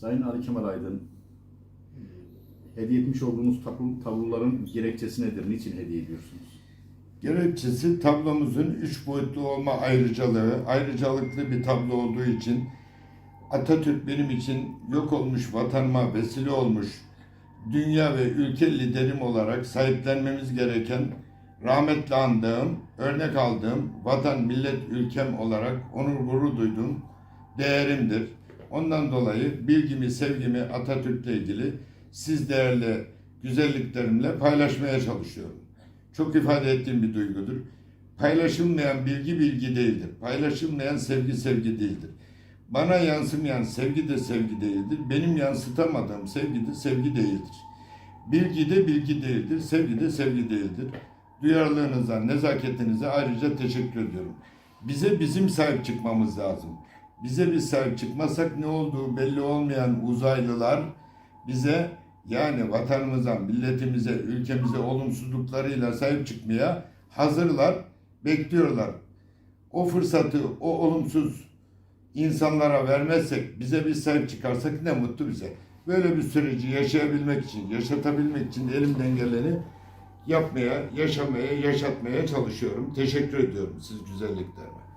Sayın Ali Kemal Aydın, hediye etmiş olduğunuz tablo, tabloların gerekçesi nedir? Niçin hediye ediyorsunuz? Gerekçesi tablomuzun üç boyutlu olma ayrıcalığı, ayrıcalıklı bir tablo olduğu için Atatürk benim için yok olmuş vatanıma vesile olmuş, dünya ve ülke liderim olarak sahiplenmemiz gereken, rahmetli andığım, örnek aldığım, vatan, millet, ülkem olarak onur gurur duyduğum değerimdir. Ondan dolayı bilgimi, sevgimi Atatürk'le ilgili siz değerli güzelliklerimle paylaşmaya çalışıyorum. Çok ifade ettiğim bir duygudur. Paylaşılmayan bilgi bilgi değildir. Paylaşılmayan sevgi sevgi değildir. Bana yansımayan sevgi de sevgi değildir. Benim yansıtamadığım sevgi de sevgi değildir. Bilgi de bilgi değildir. Sevgi de sevgi değildir. Duyarlılığınıza, nezaketinize ayrıca teşekkür ediyorum. Bize bizim sahip çıkmamız lazım. Bize biz sahip çıkmasak ne olduğu belli olmayan uzaylılar bize yani vatanımıza, milletimize, ülkemize olumsuzluklarıyla sahip çıkmaya hazırlar, bekliyorlar. O fırsatı, o olumsuz insanlara vermezsek, bize biz sahip çıkarsak ne mutlu bize. Böyle bir süreci yaşayabilmek için, yaşatabilmek için elimden geleni yapmaya, yaşamaya, yaşatmaya çalışıyorum. Teşekkür ediyorum siz güzelliklerime.